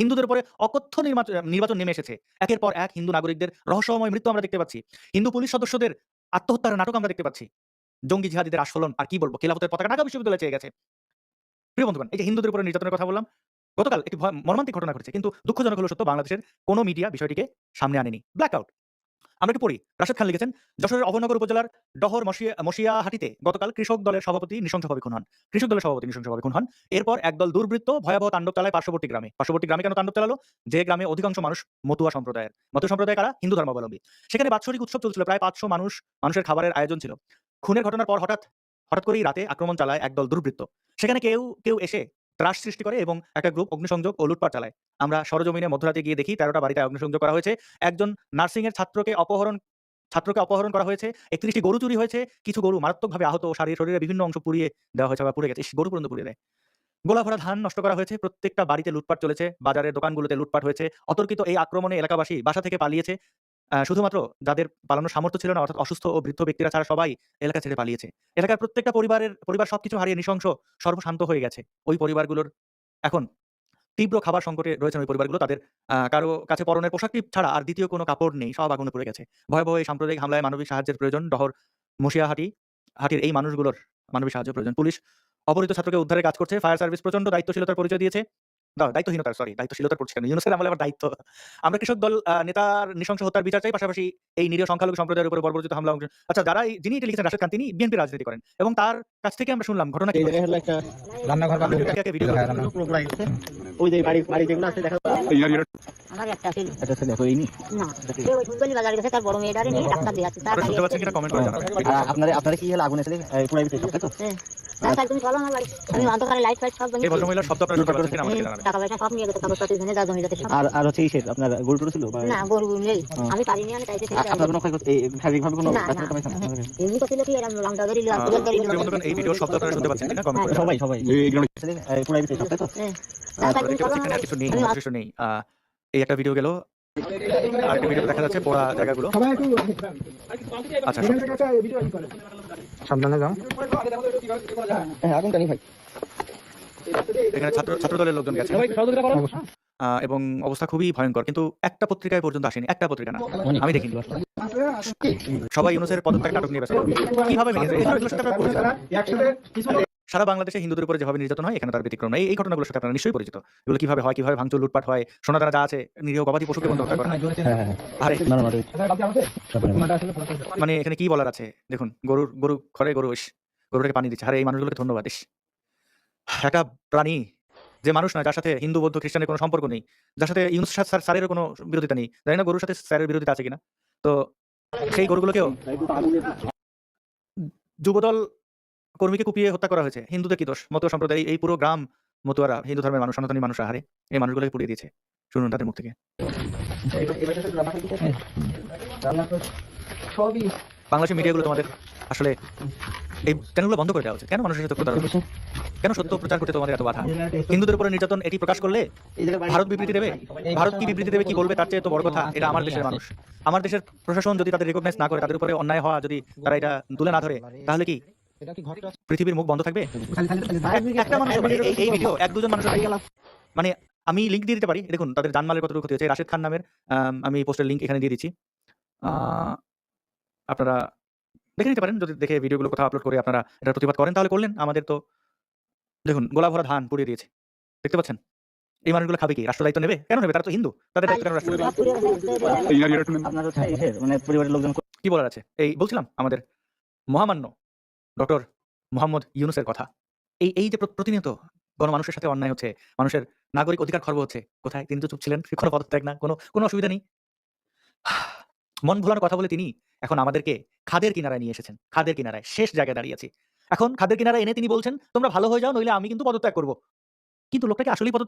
হিন্দুদের উপরে অকথ্য নির্বাচন নেমে এসেছে। একের পর এক হিন্দু নাগরিকদের রহস্যময় মৃত্যু আমরা দেখতে পাচ্ছি। হিন্দু পুলিশ সদস্যদের আত্মহত্যার নাটক আমরা দেখতে পাচ্ছি। জঙ্গি জিহাদিদের আসলন আর কি বলব, খেলাফতের পতাকা ঢাকা বিশ্ববিদ্যালয়ে চেয়ে গেছে। প্রিয় বন্ধুগণ, এই যে হিন্দুদের উপরে নির্যাতনের কথা বললাম, গতকাল একটি মর্মান্তিক ঘটনা ঘটেছে, কিন্তু দুঃখজনক হলো সত্য, বাংলাদেশের কোনো মিডিয়া বিষয়টিকে সামনে আনেনি। ব্ল্যাক আউট আমরা একটু পড়ি। রাশেদ খান লিখেছেন, যশোরের অভয়নগর উপজেলার ডহর মশিয়া, মশিয়াহাটিতে গতকাল কৃষক দলের সভাপতি নৃশংসভাবে খুন হন। কৃষক দলের সভাপতি নৃশংসভাবে খুন হন। এরপর একদল দুর্বৃত্ত ভয়াবহ তাণ্ডব চালায় পার্শ্ববর্তী গ্রামে। পার্শ্ববর্তী গ্রামে কেন তাণ্ডব চালালো? যে গ্রামে অধিকাংশ মানুষ মতুয়া সম্প্রদায়ের। মতুয়া সম্প্রদায় কারা? হিন্দু ধর্মাবলম্বী। সেখানে বাৎসরিক উৎসব চলছিল, প্রায় পাঁচশো মানুষ, মানুষের খাবারের আয়োজন ছিল। খুনের ঘটনার পর হঠাৎ হঠাৎ করেই রাতে আক্রমণ চালায় একদল দুর্বৃত্ত। সেখানে কেউ কেউ এসে ত্রাস সৃষ্টি করে এবং একটা গ্রুপ অগ্নিসংযোগ ও লুটপাট চালায়। আমরা সরজমিনে মধ্যরাতে গিয়ে দেখি তেরোটা বাড়িতে অগ্নিসংযোগ করা হয়েছে। একজন নার্সিং এর ছাত্রকে অপহরণ ছাত্রকে অপহরণ করা হয়েছে। একত্রিশটি গরু চুরি হয়েছে। কিছু গরু মারাত্মকভাবে আহত ও শারীর শরীরের বিভিন্ন অংশ পুড়িয়ে দেওয়া হয়েছে বা পুড়ে গেছে। গরু পর্যন্ত পুড়িয়ে দেয়। গোলা ভরা ধান নষ্ট করা হয়েছে। প্রত্যেকটা বাড়িতে লুটপাট চলেছে। বাজারের দোকানগুলোতে লুটপাট হয়েছে। অতর্কিত এই আক্রমণে এলাকাবাসী বাসা থেকে পালিয়েছে। শুধুমাত্র যাদের পালানোর সামর্থ্য ছিল না, অর্থাৎ অসুস্থ ও বৃদ্ধ ব্যক্তিরা ছাড়া সবাই এলাকা ছেড়ে পালিয়েছে। এলাকার প্রত্যেকটা পরিবারের, পরিবার সবকিছু হারিয়ে নৃশংস সর্বশান্ত হয়ে গেছে। ওই পরিবারগুলোর এখন তীব্র খাবার সংকটে রয়েছেন ওই পরিবারগুলো। তাদের কারও কাছে পরনের পোশাকটি ছাড়া আর দ্বিতীয় কোনো কাপড় নেই, সব আগুনে পড়ে গেছে। ভয়াবহ এই সাম্প্রদায়িক হামলায় মানবিক সাহায্যের প্রয়োজন। ডহর, মশিয়াহাটি, হাটির এই মানুষগুলোর মানবিক সাহায্য প্রয়োজন। পুলিশ অপহৃত ছাত্রকে উদ্ধারে কাজ করছে। ফায়ার সার্ভিস প্রচণ্ড দায়িত্বশীলতার পরিচয় দিয়েছে। দায়িত্বহীনতার সরি দায়িত্বশীলতার পড়ছে কেন ইউনুসের আমলে আবার দায়িত্ব। আমরা কৃষক দল নেতার নৃশংস হত্যার বিচার চাই পাশাপাশি এই নিরীহ সংখ্যালঘু সম্প্রদায়ের উপরে বর্বরচিত হামলা অংশ- আচ্ছা যারা যিনি এটা লিখেছেন রাশেদ খান তিনি বিএনপি রাজনীতি করেন এবং তার কাছ থেকে আমরা শুনলাম ঘটনা কি এই জায়গায় হলো একটা রান্নাঘর বানানো একে একে ভিডিও করে পুরো পুরো গেছে। ওই যে বাড়ি বাড়ি যেগুলো আছে দেখা আমার একটা ছিল এটা ছেলে হয়নি না ওই ফুলকলি বাজারে গেছে তার বড় মেয়েটারে নিয়ে ডাক্তার দেখাচ্ছে। তার আপনারা শুনতে পাচ্ছেন কিনা? কমেন্ট করে জানাবেন। আপনারা আপনারা কি হলো আগুন এসে পুরাই দিতে তো? তাই তুমি চলো আমার বাড়ি। আমি অন্ধকারে লাইট ফাইট সব এই বানিয়ে শব্দ আপনারা শুনতে পাচ্ছেন আমাকে জানাবেন। টাকা পয়সা সব নিয়ে গেছে কাগজপাতি ভেঙে যা জমি যাতে আর আর হচ্ছে ইসের আপনার গরু টরু ছিল? না গরু নেই। আমি পারিনি আমি তাইতে আপনার কোনো। এমনি তো কি এরকম লঙ্কা ধরি আহ, তুলে ধরি প্রিয় বন্ধুগণ, এই ভিডিওর শব্দ আপনারা শুনতে পাচ্ছেন কিনা? কমেন্ট করে সবাই। সবাই পুরাই দিতে সব তাই তো? আর কিছু নেই অবশিষ্ট নেই। আহ, এই একটা ভিডিও গেল ভিডিও দেখা যাচ্ছে পোড়া জায়গাগুলো। আচ্ছা সাবধানে যাও। হ্যাঁ আগুনটা নেই ভাই। এখানে ছাত্র ছাত্র দলের লোকজন গেছে। আহ, এবং অবস্থা খুবই ভয়ঙ্কর কিন্তু একটা পত্রিকায় পর্যন্ত আসেনি একটা পত্রিকা না। আমি দেখিনি। সবাই ইউনুসের পদত্যাগ নাটক নিয়ে ব্যস্ত। কীভাবে সারা বাংলাদেশে হিন্দুদের উপরে যেভাবে নির্যাতন হয় এখানে তার ব্যতিক্রম নেই। এই ঘটনাগুলোর সাথে আপনারা নিশ্চয়ই পরিচিত। এগুলো কীভাবে হয় কীভাবে ভাঙচুর লুটপাট হয় সোনাদানা যা আছে নিরীহ গবাদি পশুকে বন্ধ করা হয়। হ্যাঁ হ্যাঁ আরে। না না না সাবধানে। মানে এখানে কি বলার আছে? দেখুন গরুর গরু ঘরে গরু ইস গরুটাকে পানি দিচ্ছে। আরে এই মানুষগুলোকে ধন্যবাদ ইস। একটা প্রাণী যে মানুষ নয় যার সাথে হিন্দু বৌদ্ধ খ্রিস্টানের কোনো সম্পর্ক নেই যার সাথে ইউনুস স্যার স্যার- স্যারেরও কোনো বিরোধিতা নেই। জানি না গরুর সাথে স্যারের বিরোধিতা আছে কিনা। তো সেই গরুগুলোকেও যুবদল কর্মীকে কুপিয়ে হত্যা করা হয়েছে। হিন্দুদের কি দোষ? মতো সম্প্রদায়, এই পুরো গ্রাম মতুয়ারা, হিন্দু ধর্মের মানুষ, সনাতনী মানুষ আহারে এই মানুষগুলোকে পুড়িয়ে দিয়েছে। শুনুন তাদের মুখ থেকে। বাংলাদেশের মিডিয়াগুলো তোমাদের আসলে এই চ্যানেলগুলো বন্ধ করে দেওয়া উচিত। কেন মানুষের সাথে প্রতারণা? করছে? কেন সত্য প্রচার করতে তোমাদের এত বাধা? হিন্দুদের উপরে নির্যাতন এটি প্রকাশ করলে ভারত বিবৃতি দেবে? ভারত কি বিবৃতি দেবে, কি বলবে, তার চেয়ে তো বড় কথা, এটা আমার দেশের মানুষ। আমার দেশের প্রশাসন যদি তাদের রেকগনাইজ না করে, তাদের উপরে অন্যায় হওয়া যদি তারা এটা তুলে না ধরে, তাহলে কি পৃথিবীর মুখ বন্ধ থাকবে? একটা মানুষ এই- এই ভিডিও এক দুজন মানুষ মানে আমি লিঙ্ক দিয়ে দিতে পারি। দেখুন তাদের জানমালের কতটুকু ক্ষতি হয়েছে। রাশেদ খান নামের আমি পোস্টের লিঙ্ক এখানে দিয়ে দিচ্ছি। আপনারা দেখে নিতে পারেন। যদি দেখে ভিডিওগুলো কোথাও আপলোড করে আপনারা এটা প্রতিবাদ করেন তাহলে করলেন। আমাদের তো দেখুন গোলা ভরা ধান পুড়িয়ে দিয়েছে। দেখতে পাচ্ছেন? এই মানুষগুলো খাবে কি? রাষ্ট্র দায়িত্ব নেবে? কেন নেবে? তারা তো হিন্দু। তাদের দায়িত্ব কেন রাষ্ট্র নেবে? মানে কি বলার আছে? এই বলছিলাম আমাদের মহামান্য ডক্টর মোহাম্মদ ইউনুসের কথা। এই এই যে প্রতিনিয়ত গণমানুষের সাথে অন্যায় হচ্ছে, মানুষের নাগরিক অধিকার খর্ব হচ্ছে, কোথায়? তিনি তো চুপ ছিলেন কোনো পদত্যাগ না, কোনো কোনো অসুবিধা নেই। মন ভোলানোর কথা বলে তিনি এখন আমাদেরকে খাদের কিনারায় নিয়ে এসেছেন, খাদের কিনারায়, শেষ জায়গায় দাঁড়িয়ে আছি। এখন খাদের কিনারায় এনে তিনি বলছেন, তোমরা ভালো হয়ে যাও, নইলে আমি কিন্তু পদত্যাগ করব। কিন্তু লোকটাকে আসলেই পদত্যাগ